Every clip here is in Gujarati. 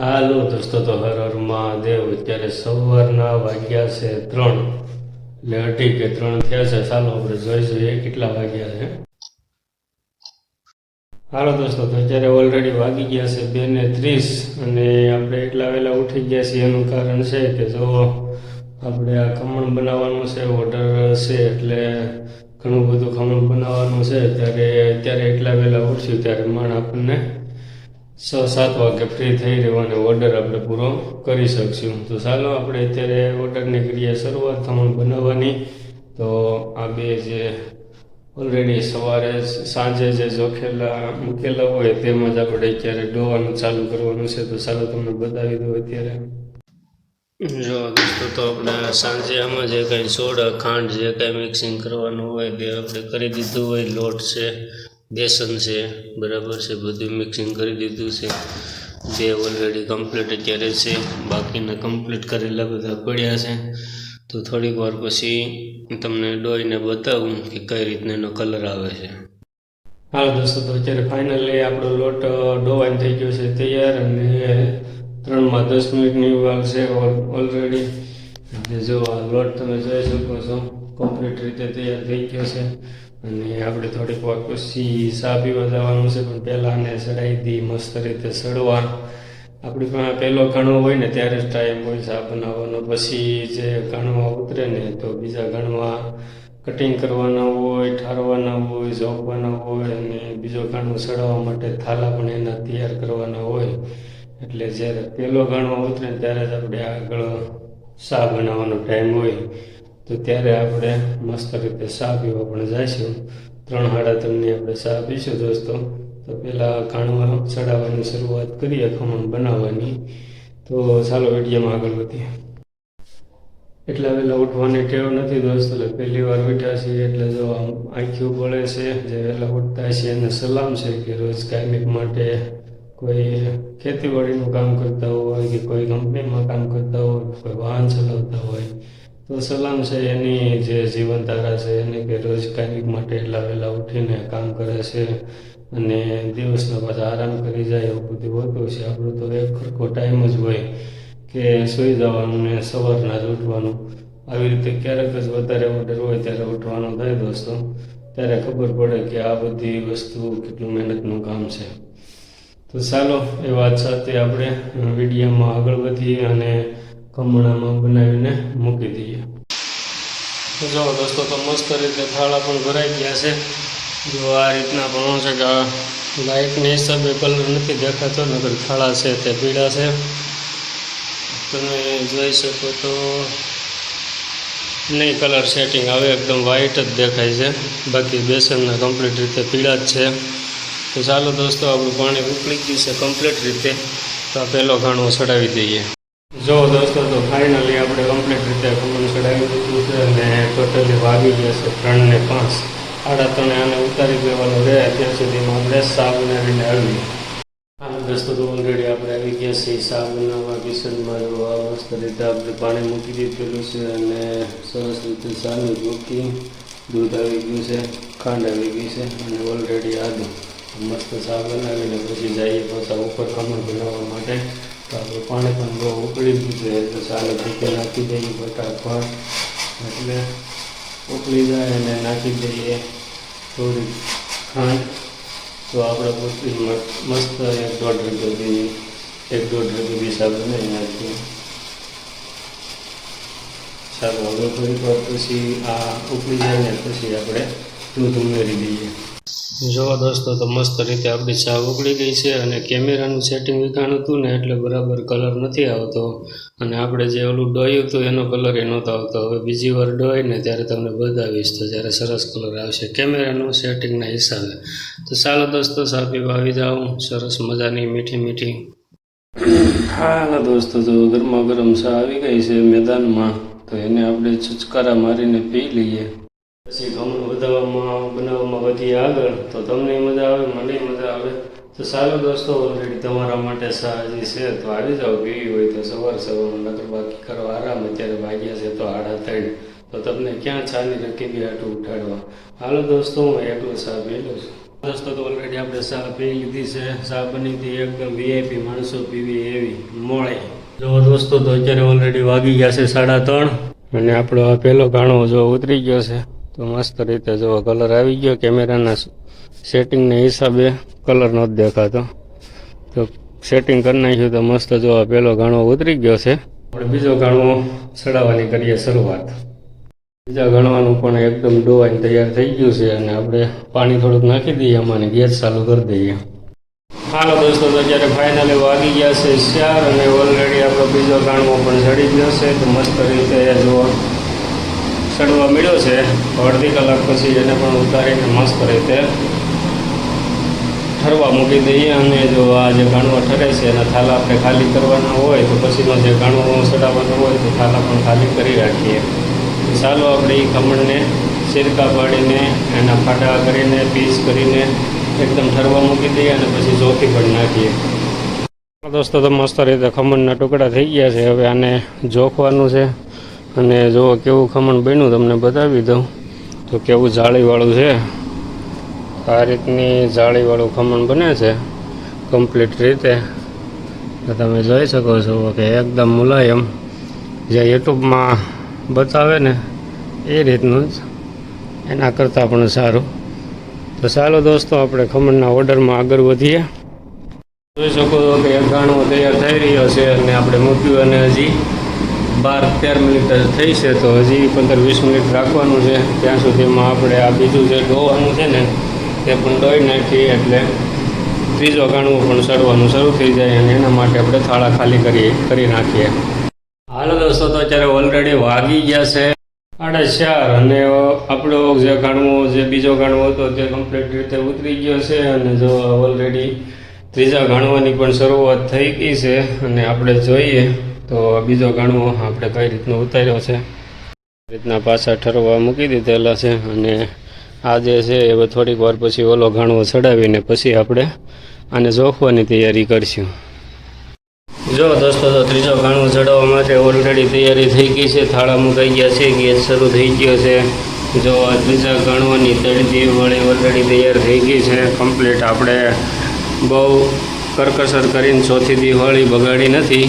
હાલો દોસ્તો, તો હર હર મહાદેવ. અત્યારે સવારના વાગ્યા છે ત્રણ. એટલે અઢી કે ત્રણ થયા છે. ચાલો આપણે જોઈ જોઈએ કેટલા વાગ્યા છે. હાલો દોસ્તો, તો અત્યારે ઓલરેડી વાગી ગયા છે બે ને ત્રીસ અને આપણે એટલા વહેલા ઉઠી ગયા છીએ. એનું કારણ છે કે જો આપણે આ ખમણ બનાવવાનું છે ઓર્ડર છે, એટલે ઘણું બધું ખમણ બનાવવાનું છે. ત્યારે અત્યારે એટલા વહેલા ઉઠશું, ત્યારે માણ આપણને છ સાત વાગે ફ્રી થઈ રહ્યો અને ઓર્ડર આપણે પૂરો કરી શકશું. તો ચાલો આપણે અત્યારે ઓર્ડરની ક્રિયા શરૂઆત થવાનું બનાવવાની. તો આ બે જે ઓલરેડી સવારે સાંજે જે જોખેલા, મૂકેલા હોય તેમજ આપણે અત્યારે ડોવાનું ચાલુ કરવાનું છે. તો ચાલો તમને બતાવી દઉં અત્યારે. જો દોસ્તો, તો આપણે સાંજે આમાં જે કંઈ સોડા, ખાંડ, જે કંઈ મિક્સિંગ કરવાનું હોય તે આપણે કરી દીધું હોય, લોટ છે. બેસન છે, બરાબર છે, બધું મિક્સિંગ કરી દીધું છે. બે ઓલરેડી કમ્પ્લીટ અત્યારે છે, બાકીના કમ્પ્લીટ કરેલા બધા પડ્યા છે. તો થોડીક વાર પછી તમને ડોઈને બતાવું કે કઈ રીતના એનો કલર આવે છે. હા દોસ્તો, તો અત્યારે ફાઇનલી આપણો લોટ ડોવાઈને થઈ ગયો છે તૈયાર અને ત્રણમાં દસ મિનિટની વાર છે ઓલરેડી જો આ લોટ તમે જોઈ શકો છો કમ્પ્લીટ રીતે તૈયાર થઈ ગયો છે. અને આપણે થોડીક વાર પછી ચા પીવા જવાનું છે, પણ પહેલાં આને ચડાવી દી, મસ્ત રીતે સડવા આપણી પાસે પહેલો ઘણો હોય ને, ત્યારે જ ટાઈમ હોય ચા બનાવવાનો પછી જે ઘણવા ઉતરે ને, તો બીજા ઘણવા કટિંગ કરવાના હોય, ઠારવાના હોય, ઝોપવાના હોય અને બીજો ઘણું સડવા માટે થાલા પણ એના તૈયાર કરવાના હોય. એટલે જ્યારે પહેલો ઘણો ઉતરે ત્યારે જ આપણે આગળ સા બનાવવાનો ટાઈમ હોય. તો ત્યારે આપણે મસ્ત રીતે ચા પીવા પણ જઈશું. ત્રણ સાડા ત્રણની આપણે ચા પીશું દોસ્તો. તો પહેલાં કાણમાં ચડાવવાની શરૂઆત કરીએ, ખમણ બનાવવાની. તો ચાલો વિડીયોમાં આગળ વધીએ. એટલા વહેલા ઉઠવાની ટેવ નથી દોસ્તો, એટલે પહેલી વાર ઉઠ્યા છીએ. એટલે જો આમ આંખી પડે છે, જે વહેલા ઉઠતા છે એને સલામ છે કે રોજ કાયમિક માટે કોઈ ખેતીવાડીનું કામ કરતા હોય કે કોઈ કંપનીમાં કામ કરતા હોય, કોઈ વાહન ચલાવતા હોય. તો સલામ છે, એની જે જીવનધારા છે, એને કે રોજ કાંઈક માટે એટલા વહેલા ઉઠીને કામ કરે છે અને દિવસના પાછા આરામ કરી જાય, એવું બધું હોતું છે આપણું તો એક ખરખો ટાઈમ જ હોય કે સૂઈ જવાનું ને સવારના જ ઉઠવાનું. આવી રીતે ક્યારેક જ વધારે ઓર્ડર હોય ત્યારે ઉઠવાનું થાય દોસ્તો. ત્યારે ખબર પડે કે આ બધી વસ્તુ કેટલું મહેનતનું કામ છે. તો ચાલો, એ વાત સાથે આપણે વિડીયોમાં આગળ વધીએ અને કમણામાં બનાવીને મૂકી દઈએ. જો દોસ્તો તો મસ્ત રીતે થાળા પણ ભરાઈ ગયા છે. જો આ રીતના ભણો છે કે લાઇટના હિસાબે કલર નથી દેખાતો નગર થાળા છે તે પીળા છે. તમે જોઈ શકો તો નહીં કલર સેટિંગ આવે, એકદમ વ્હાઇટ જ દેખાય છે. બાકી બેસનના કમ્પ્લીટ રીતે પીળા જ છે. તો ચાલો દોસ્તો, આપણું પાણી ઉકળી ગયું છે કમ્પ્લીટ રીતે. તો આ પહેલો ઘાણો ચડાવી દઈએ. જો દોસ્તો, તો ફાઇનલી આપણે કમ્પ્લીટ રીતે ખમણ ચડાવી દીધું છે અને ટોટલી વાગી ગયા છે ત્રણ ને પાંચ. આડા ત્રણે આને ઉતારી દેવાનું રહે ત્યાં સુધીમાં આપણે સા બનાવીને આવીએ હા, દોસ્તો, તો ઓલરેડી આપણે આવી ગયા છીએ. સા બનાવવા કિચનમાં જો આ મસ્ત રીતે આપણે પાણી મૂકી દીધેલું છે અને સરસ રીતે સાનું મૂકી દૂધ આવી ગયું છે, ખાંડ આવી ગઈ છે અને ઓલરેડી આદુ મસ્ત સા બનાવીને પછી જઈએ પાછા ઉપર ખમણ બનાવવા માટે. તો પાણી પણ બહુ ઉકળી ગયું એટલે સાલે ભૂકે નાખી દઈએ ફટાફટ એટલે ઉકળી જાય અને નાખી દઈએ થોડી ખાંડ. તો આપણે પૂરતી મસ્ત એક દોઢ રૂપિયાથી એક દોઢ રૂપિયા હિસાબે નહીં નાખીએ ચાલો હવે થોડીક વાર પછી આ ઉકળી જાય ને પછી આપણે દૂધ ઉમેરી દઈએ. જો દોસ્તો, તો મસ્ત રીતે આપણી ચા ઉકળી ગઈ છે અને કેમેરાનું સેટિંગ વિખાણ હતું ને એટલે બરાબર કલર નથી આવતો. અને આપણે જે ઓલું ડોયું હતું, એનો કલર એ નહોતો આવતો. હવે બીજી વાર ડોય ને ત્યારે તમને બતાવીશ તો જ્યારે સરસ કલર આવશે કેમેરાનું સેટિંગના હિસાબે. તો ચાલો દોસ્તો, સાપી પીવા આવી જાઉં. સરસ મજાની મીઠી મીઠી. હા દોસ્તો તો ગરમા ગરમ ચા આવી ગઈ છે મેદાનમાં, તો એને આપણે છુચકારા મારીને પી લઈએ. પછી ગમણું વધારવામાં બનાવવામાં વધી આગળ, તો તમને મજા આવે, મને મજા આવે. તો સારો દોસ્તો ઓલરેડી તમારા માટે સા હજી છે, તો આવી જાઓ પીવી હોય તો સવાર સવારમાં, નકર બાકી કરો આરામ, અત્યારે વાગ્યા છે તો આડા ત્રણ. તો તમને ક્યાં ચાની રકીબી આટલું ઉઠાડવા? હાલો દોસ્તો, હું એકલો સા પી લઉં છું. દોસ્તો, તો ઓલરેડી આપણે સાહ પી લીધી છે. સાહ બની હતી એકદમ વીઆઈપી માણસો પીવી એવી મોળે જો દોસ્તો, તો અત્યારે ઓલરેડી વાગી ગયા છે સાડા ત્રણ. અને આપણો આ પહેલો ગાણો જો ઉતરી ગયો છે. તો મસ્ત રીતે જો કલર આવી ગયો કેમેરાના સેટિંગને હિસાબે કલર નહોતો દેખાતો. તો સેટિંગ કરી નાખ્યું તો મસ્ત જો પહેલો ગાણો ઉતરી ગયો છે. આપણે બીજો ગાણો ચડાવવાની કરીએ શરૂઆત. બીજા ગણવાનું પણ એકદમ ડોવાઈને તૈયાર થઈ ગયું છે અને આપણે પાણી થોડુંક નાખી દઈએ આમાં ગેસ ચાલુ કરી દઈએ. હાલો દોસ્તો, તો જ્યારે ફાઇનલી વાગી ગયા છે ચાર અને ઓલરેડી આપણો બીજો ગાણવો પણ ચડી ગયો છે. તો મસ્ત રીતે જો ચડવા મળ્યો છે. અડધી કલાક પછી એને પણ ઉતારીને મસ્ત રીતે ઠરવા મૂકી દઈએ અને જો આ જે ગાણવો ઠરે છે, એના થાલા આપણે ખાલી કરવાના હોય, તો પછીનો જે ગાણવો ચડાવવાનો હોય, તો થાલા પણ ખાલી કરી રાખીએ. ચાલો આપણે એ ખમણને સિરકા પાડીને, એના ફાટા કરીને, પીસ કરીને એકદમ ઠરવા મૂકી દઈએ અને પછી ચોખી પણ નાખીએ. દોસ્તો, તો મસ્ત રીતે ખમણના ટુકડા થઈ ગયા છે. હવે આને જોખવાનું છે. અને જો કેવું ખમણ બન્યું તમને બતાવી દઉં. તો કેવું જાળીવાળું છે. આ રીતની જાળીવાળું ખમણ બને છે કમ્પ્લીટ રીતે. તમે જોઈ શકો છો કે એકદમ મુલાયમ. જે યુટ્યુબમાં બતાવે ને, એ રીતનું જ. એના કરતાં પણ સારું. તો ચાલો દોસ્તો, આપણે ખમણના ઓર્ડરમાં આગળ વધીએ. જોઈ શકો છો કે એક ગાણો તૈયાર થઈ રહ્યો છે અને આપણે મૂક્યું અને હજી બાર, તેર મિનિટ થઈ છે, તો હજી પંદર, વીસ મિનિટ રાખવાનું છે. ત્યાં સુધીમાં આપણે આ બીજું જે ડોવાનું છે ને, તે પણ ડોઈ નાખીએ એટલે ત્રીજો ગાણવું પણ સડવાનું શરૂ થઈ જાય અને એના માટે આપણે થાળા ખાલી કરી કરી નાખીએ. હાલો દોસ્તો, તો અત્યારે ઓલરેડી વાગી ગયા છે સાડા ચાર અને આપણો જે ગાણવો, જે બીજો ગાણવો હતો તે કમ્પ્લીટ રીતે ઉતરી ગયો છે અને જો ઓલરેડી ત્રીજા ગાણવાની પણ શરૂઆત થઈ ગઈ છે અને આપણે જોઈએ તો બીજો ગાણવો આપણે કઈ રીતનો ઉતાર્યો છે? રીતના પાછા ઠરવા મૂકી દીધેલા છે અને આ જે છે એ હવે થોડીક વાર પછી ઓલો ગાણવો ચડાવીને પછી આપણે આને જોખવાની તૈયારી કરશું. જો દોસ્તો, તો ત્રીજો ગાણું ચડાવવા માટે ઓલરેડી તૈયારી થઈ ગઈ છે. થાળા મુકાઈ ગયા છે? ગેસ શરૂ થઈ ગયો છે. જો આ ત્રીજા ગાણવાની તળજી વળી ઓલરેડી તૈયાર થઈ ગઈ છે. કમ્પ્લીટ આપણે બહુ કરકસર કરીને ચોથી દિવાળી બગાડી નથી.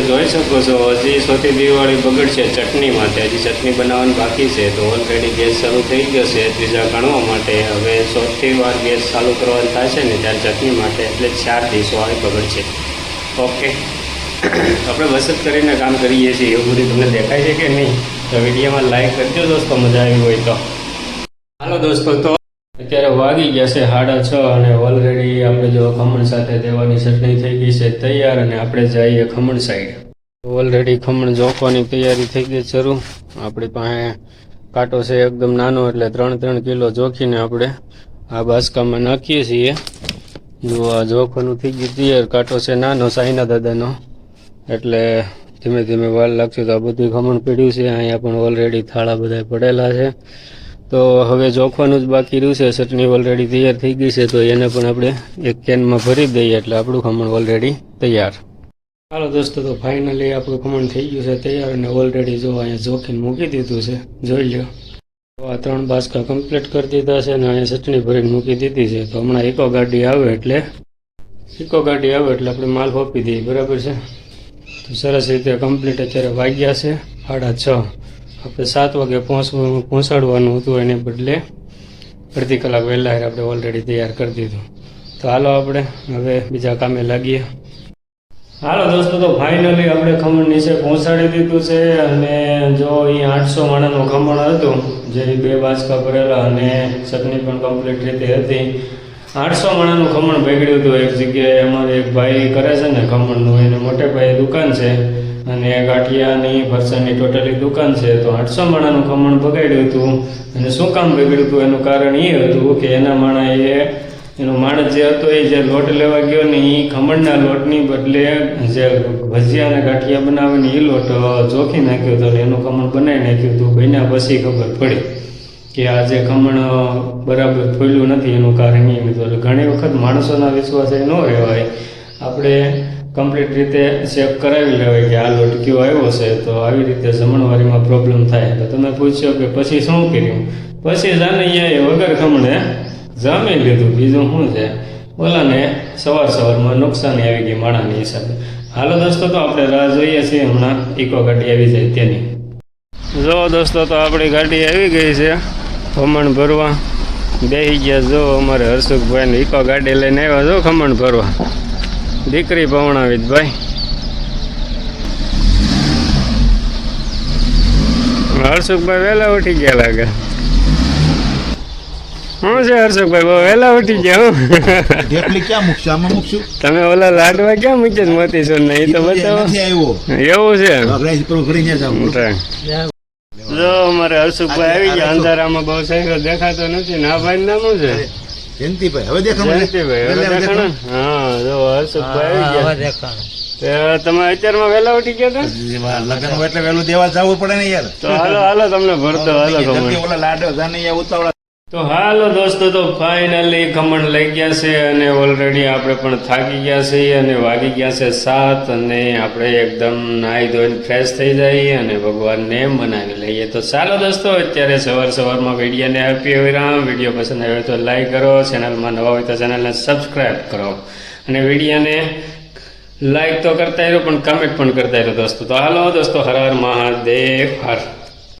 તમે જોઈ શકો છો, હજી ચોથી દિવાળી બગડશે ચટણી માટે હજી ચટણી બનાવવાની બાકી છે, તો ઓલરેડી ગેસ શરૂ થઈ ગયો છે ત્રીજા ગણવા માટે. હવે ચોથી વાર ગેસ ચાલુ કરવાનું થશે ને, ત્યારે ચટણી માટે એટલે ચાર દિવસો આવે બગડશે. ઓકે. આપણે બચત કરીને કામ કરીએ છીએ, એવું બધું તમને દેખાય છે કે નહીં? તો વિડીયોમાં લાઈક કરજો દોસ્તો, મજા આવી હોય તો. હાલો દોસ્તો, તો અત્યારે વાગી ગયા છે સાડા છ અને ઓલરેડી આપણે જો ખમણ સાથે દેવાની ચટણી થઈ ગઈ છે તૈયાર અને આપણે જઈએ ખમણ સાઈડ ઓલરેડી ખમણ જોખવાની તૈયારી થઈ ગઈ શરૂ. આપણી પાસે કાંટો છે એકદમ નાનો એટલે ત્રણ ત્રણ કિલો જોખીને આપણે આ બાસકામાં નાખીએ છીએ. જો આ જોખવાનું થઈ ગયું તૈયાર, કાંટો છે નાનો સાઈના દાદાનો. એટલે ધીમે ધીમે વાર લાગશે તો આ બધું ખમણ પીડ્યું છે. અહીંયા પણ ઓલરેડી થાળા બધા પડેલા છે. તો હવે જોખવાનું જ બાકી રહ્યું છે. ચટણી ઓલરેડી તૈયાર થઈ ગઈ છે, તો એને પણ આપણે એક કેનમાં ભરી દઈએ એટલે આપણું ખમણ ઓલરેડી તૈયાર. ચાલો દોસ્તો, તો ફાઇનલી આપણું ખમણ થઈ ગયું છે તૈયાર અને ઓલરેડી જો અહીંયા જોખીને મૂકી દીધું છે, જોઈ લો આ ત્રણ બાસકા કમ્પ્લીટ કરી દીધા છે અને અહીંયા ચટણી ભરીને મૂકી દીધી છે. તો હમણાં ઇકો ગાડી આવે એટલે ઇકો ગાડી આવે એટલે આપણે માલ હોપી દઈએ, બરાબર છે? તો સરસ રીતે કમ્પ્લીટ અત્યારે વાગ્યા છે, સાડા છ. આપણે સાત વાગે પહોંચવું પહોંચાડવાનું હતું એને બદલે અડધી કલાક વહેલા આપણે ઓલરેડી તૈયાર કરી દીધું. તો હાલો આપણે હવે બીજા કામે લાગીએ. હાલો દોસ્તો, તો ફાઇનલી આપણે ખમણ નીચે પહોંચાડી દીધું છે અને જો અહીં આઠસો માણાનું ખમણ હતું, જે બે બાજકા ભરેલા અને ચટણી પણ કમ્પ્લીટ રીતે હતી આઠસો માણાનું ખમણ બગડ્યું હતું, એક જગ્યાએ અમારે એક ભાઈ કરે છે ને ખમણનું, એને મોટે ભાઈ દુકાન છે અને ગાંઠિયાની ફરસાણની ટોટલી દુકાન છે. તો આઠસો માણાનું ખમણ બગાડ્યું હતું અને શું કામ બગડ્યું હતું? એનું કારણ એ હતું કે એના માણા એ એનો માણસ જે હતો, એ જે લોટ લેવા ગયો ને એ ખમણના લોટની બદલે જે ભજીયા અને ગાંઠિયા બનાવીને એ લોટ ચોખી નાખ્યો હતો એનું ખમણ બનાવી નાખ્યું હતું. બન્યા પછી ખબર પડી. કે આ જે ખમણ બરાબર ફૂલ્યું નથી એનું કારણ એ એટલે ઘણી વખત માણસોના વિશ્વાસે ન રહેવાય. આપણે કમ્પ્લીટ રીતે ચેક કરાવી લેવાય કે આ લોટ કયો આવ્યો છે. તો આવી રીતે જમણવારીમાં પ્રોબ્લેમ થાય. તો તમે પૂછ્યો કે પછી શું કર્યું? પછી જાનૈયાએ વગર ખમણે જામી લીધું. બીજું શું છે? ઓલાને સવાર સવારમાં નુકસાની આવી ગઈ માણાની હિસાબે. હાલો દોસ્તો, તો આપણે રાહ જોઈએ છીએ. હમણાં ઇકો ગાડી આવી જાય તેની. જો દોસ્તો, તો આપણી ગાડી આવી ગઈ છે. ખમણ ભરવા. બેસી ગયા જો અમારે હર્ષુખભાઈને ઇકો ગાડી લઈને આવ્યા જો ખમણ ભરવા. દીકરી પવણાવી ભાઈ. હર્ષુખભાઈ વહેલા ઉઠી ગયા લાગે. શું છે હર્ષુખભાઈ બહુ વહેલા ઉઠી ગયા હું. ક્યાં મૂકશું? આમાં મૂકશું? તમે ઓલા લાડવા ક્યાં મૂકે છે મોતી છો ને? તો બતાવો. એવું છે. ને જો અમારે હર્ષુખભાઈ આવી ગયા અંધારામાં બહુ સહેલો દેખાતો નથી ના ભાઈ નામ શું છે? જયંતિભાઈ હવે દેખાણ જયંતિભાઈ હવે દેખાણ? હા જો હર્ષુખભાઈ આવી ગયા. તમે અત્યારમાં વહેલા ઉઠી ગયા હતા? લગ્ન એટલે વહેલું દેવા જવું પડે ને યાર. તો હાલો હાલો તમને ભરતો હાલો ઓલા લાડો જાને ઉતાવળા તો હાલો દોસ્તો, તો ફાઇનલી ખમણ લઈ ગયા છે અને ઓલરેડી આપણે પણ થાકી ગયા છીએ અને વાગી ગયા છે સાત અને આપણે એકદમ નાહી ધોઈને ફ્રેશ થઈ જઈએ અને ભગવાનને મનાવી લઈએ. તો ચાલો દોસ્તો, અત્યારે સવાર સવારમાં વિડીયોને આપી વિરામ. વીડિયો પસંદ આવ્યો તો લાઈક કરો. ચેનલમાં નવા હોય તો ચેનલને સબસ્ક્રાઈબ કરો. અને વિડીયોને લાઈક તો કરતા રહ્યો, પણ કમેન્ટ પણ કરતા રહ્યો દોસ્તો. તો હાલો દોસ્તો, હર હર મહાદેવ, હર